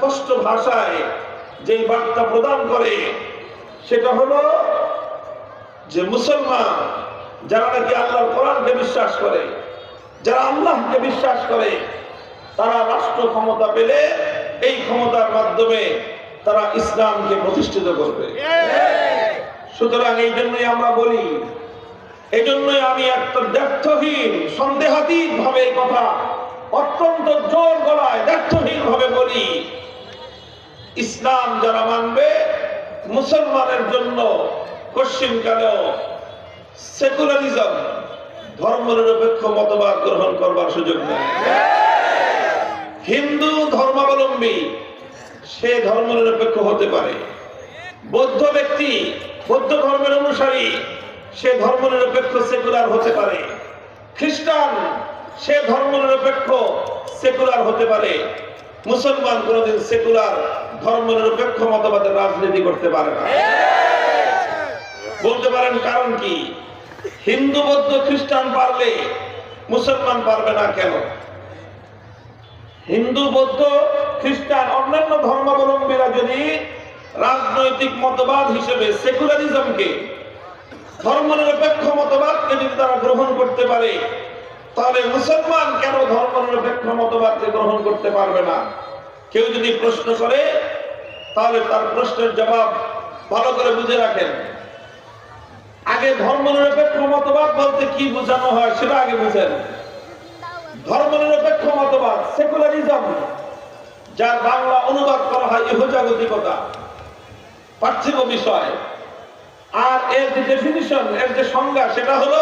স্পষ্ট ভাষায় যে বার্তা প্রদান করে, সেটা হলো যে মুসলমান যারা নাকি আল্লাহর কোরআনকে বিশ্বাস করে, যারা আল্লাহকে বিশ্বাস করে, তারা রাষ্ট্র ক্ষমতা পেলে এই ক্ষমতার মাধ্যমে তারা ইসলামকে প্রতিষ্ঠিত করবে। সুতরাং এই জন্যই আমরা বলি, এই জন্যই আমি একটা ব্যর্থহীন সন্দেহাতীত ভাবে কথা অত্যন্ত জোর গলায় ব্যর্থহীন ভাবে বলি ইসলাম যারা মানবে, মুসলমানের জন্য পশ্চিমকালেও সেকুলারিজম ধর্ম নিরপেক্ষ মতবাদ গ্রহণ করবার সুযোগ নেই। হিন্দু ধর্মাবলম্বী, সে ধর্ম নিরপেক্ষ হতে পারে। বৌদ্ধ ব্যক্তি, বৌদ্ধ ধর্মের অনুসারী, সে ধর্ম নিরপেক্ষ সেকুলার হতে পারে। খ্রিস্টান, সে ধর্ম নিরপেক্ষ সেকুলার হতে পারে। মুসলমান কোনদিন সেকুলার ধর্মনিরপেক্ষ মতবাদের রাজনীতি করতে পারে না। বলতে পারেন কারণ কি? হিন্দু, বৌদ্ধ, খ্রিস্টান পারলে মুসলমান পারবে না কেন? হিন্দু, বৌদ্ধ, খ্রিস্টান অন্যান্য ধর্মাবলম্বীরা যদি রাজনৈতিক মতবাদ হিসেবে সেকুলারিজমকে ধর্মনিরপেক্ষ মতবাদকে যদি তারা গ্রহণ করতে পারে, তাহলে মুসলমান কেন ধর্ম ধর্মনিরপেক্ষ মতবাদকে গ্রহণ করতে পারবে না? কেউ যদি প্রশ্ন করে, তাহলে তার প্রশ্নের জবাব ভালো করে বুঝে রাখেন। আগে ধর্মনিরপেক্ষ মতবাদ বলতে কি বোঝানো হয় সেটা আগে বুঝেন। ধর্মনিরপেক্ষ মতবাদ, সেকুলারিজম, যার বাংলা অনুবাদ করা হয় ইহজাগতিকতা, পার্থিব বিষয়। আর এর যে ডেফিনিশন এর যে সংজ্ঞা, সেটা হলো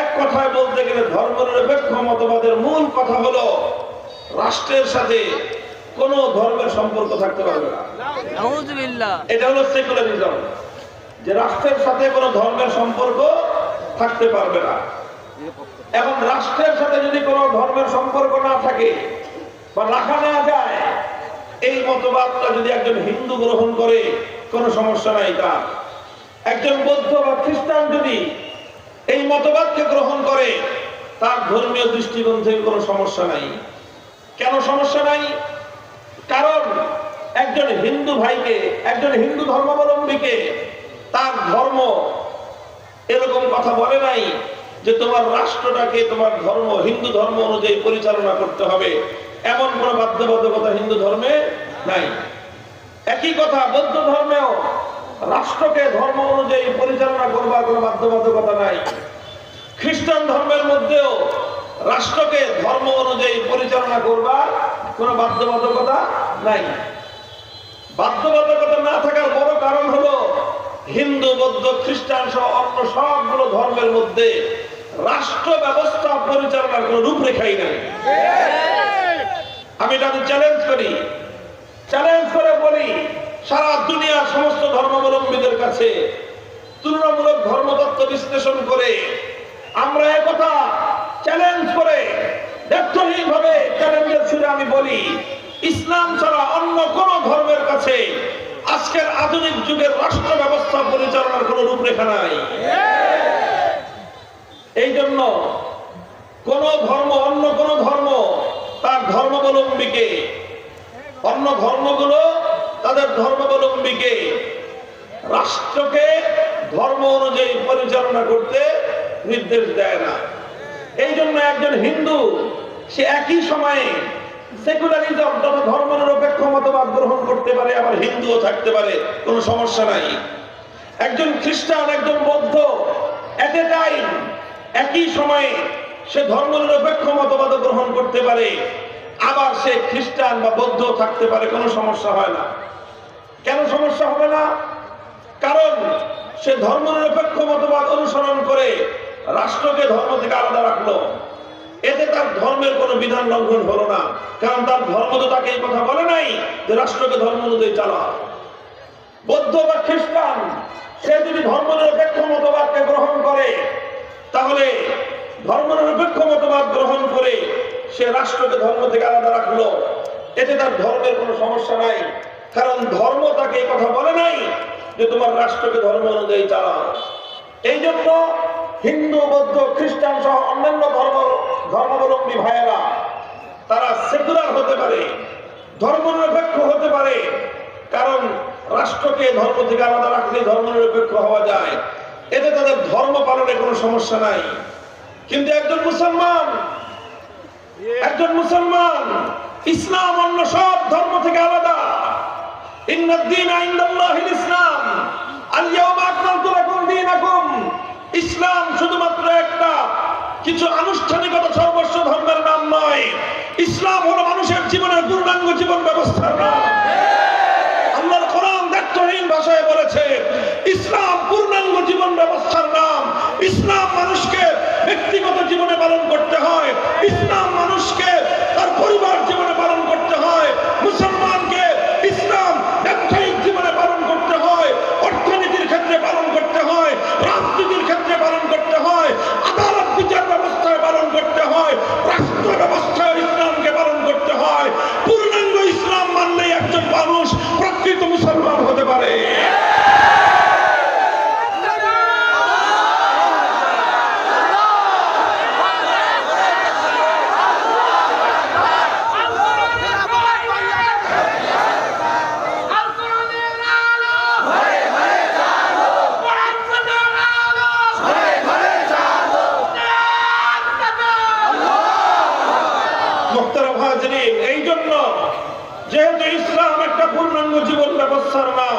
এক কথায় বলতে গেলে ধর্মনিরপেক্ষ মতবাদের মূল কথা হলো রাষ্ট্রের সাথে কোন ধর্মের সম্পর্ক থাকতে পারবে না। এটা হলো সেকুলারিজম। যে রাষ্ট্রের সাথে কোনো ধর্মের সম্পর্ক থাকতে পারবে না। এখন রাষ্ট্রের সাথে যদি কোনো ধর্মের সম্পর্ক না থাকে বা রাখা না যায় এই মতবাদটা যদি একজন হিন্দু গ্রহণ করে কোনো সমস্যা নাই তার। একজন বৌদ্ধ বা খ্রিস্টান যদি এই মতবাদকে গ্রহণ করে তার ধর্মীয় দৃষ্টিকোণ থেকে কোনো সমস্যা নাই। কেন সমস্যা নাই? কারণ একজন হিন্দু ভাইকে, একজন হিন্দু ধর্মাবলম্বীকে তার ধর্ম এরকম কথা বলে নাই যে তোমার রাষ্ট্রটাকে, তোমার ধর্ম, হিন্দু ধর্ম অনুযায়ী পরিচালনা করতে হবে। এমন কোন বাধ্যবাধকতা হিন্দু ধর্মে নাই। একই কথা, বৌদ্ধ ধর্মেও রাষ্ট্রকে ধর্ম অনুযায়ী পরিচালনা করবার কোনো বাধ্যবাধকতা নাই। খ্রিস্টান ধর্মের মধ্যেও রাষ্ট্রকে ধর্ম অনুযায়ী পরিচালনা করবার কোনো বাধ্যবাধকতা নাই। বাধ্যবাধকতা না থাকার বড় কারণ হলো হিন্দু, বৌদ্ধ, খ্রিস্টান সহ অন্য সবগুলো ধর্মের মধ্যে রাষ্ট্র ব্যবস্থা পরিচালনার কোনো রূপরেখাই নাই। আমি এটাকে চ্যালেঞ্জ করি। চ্যালেঞ্জ করে বলি, সারা দুনিয়ার সমস্ত ধর্মাবলম্বীদের কাছে তুলনামূলক ধর্মতত্ত্ব বিশ্লেষণ করে আমরা একথা চ্যালেঞ্জ করে ব্যর্থহীন চ্যালেঞ্জের সুরে আমি বলি, ইসলাম ছাড়া অন্য কোন ধর্মের কাছে আজকের আধুনিক যুগের রাষ্ট্র ব্যবস্থা পরিচালনার কোন রূপরেখা নাই। এই জন্য কোন ধর্ম, অন্য কোন ধর্ম তার ধর্মাবলম্বীকে, অন্য ধর্মগুলো তাদের ধর্মাবলম্বীকে রাষ্ট্রকে ধর্ম অনুযায়ী পরিচালনা করতে নির্দেশ দেয় না। এই জন্য একজন হিন্দু সে একই সময়ে সেকুলারিজম তথা ধর্ম নিরপেক্ষ মতবাদ গ্রহণ করতে পারে, আবার হিন্দুও থাকতে পারে, কোনো সমস্যা নাই। একজন খ্রিস্টান, একজন বৌদ্ধ এট টাইম একই সময়ে সে ধর্ম নিরপেক্ষ মতবাদ গ্রহণ করতে পারে, আবার সে খ্রিস্টান বা বৌদ্ধ থাকতে পারে, কোনো সমস্যা হয় না। কেন সমস্যা হবে না? কারণ সে ধর্ম নিরপেক্ষ মতবাদ অনুসরণ করে রাষ্ট্রকে ধর্ম থেকে আলাদা রাখল। এতে তার ধর্মের কোনো বিধান লঙ্ঘন হলো না। কারণ তার ধর্ম তো তাকে এই কথা বলে নাই যে রাষ্ট্রকে ধর্ম অনুযায়ী চালা বৌদ্ধ বা খ্রিস্টান, সে যদি ধর্ম নিরপেক্ষ মতবাদকে গ্রহণ করে, তাহলে ধর্ম নিরপেক্ষ মতবাদ গ্রহণ করে সে রাষ্ট্রকে ধর্ম থেকে আলাদা রাখল। এতে তার ধর্মের কোনো সমস্যা নাই। কারণ ধর্ম তাকে এই কথা বলে নাই যে তোমার রাষ্ট্রকে ধর্ম অনুযায়ী চালাও। এই জন্য হিন্দু, বৌদ্ধ, খ্রিস্টান সহ অন্যান্য ধর্ম ধর্মাবলম্বী ভাইয়েরা, তারা সেকুলার হতে পারে, ধর্মনিরপেক্ষ হতে পারে, কারণ রাষ্ট্রকে ধর্ম থেকে আলাদা রাখলে ধর্মনিরপেক্ষ হওয়া যায়। এতে তাদের ধর্ম পালনে কোনো সমস্যা নাই। কিন্তু একজন মুসলমান একজন মুসলমান, ইসলাম অন্য সব ধর্ম থেকে আলাদা। ইসলাম ইসলাম শুধুমাত্র একটা কিছু আনুষ্ঠানিকতা সর্বস্ব ধর্মের নাম নয়। ইসলাম হলো মানুষের জীবনের পূর্ণাঙ্গ জীবন ব্যবস্থার নাম। আল্লাহর কোরআন দায়িত্বহীন ভাষায় বলেছে, ইসলাম পূর্ণাঙ্গ জীবন ব্যবস্থার নাম। ইসলাম মানুষকে ব্যক্তিগত জীবনে পালন করতে হয়। ইসলাম পারে। এই জন্য যেহেতু ইসলাম একটা পূর্ণাঙ্গ জীবন ব্যবস্থার নাম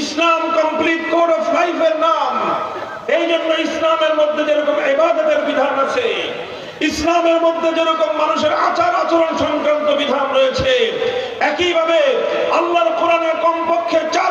ইসলাম কমপ্লিট কোড অফ লাইফের নাম। এই জন্য ইসলামের মধ্যে যেরকম ইবাদতের বিধান আছে, ইসলামের মধ্যে যেরকম মানুষের আচার আচরণ সংক্রান্ত বিধান রয়েছে, একইভাবে আল্লাহর কোরআনের কমপক্ষে চার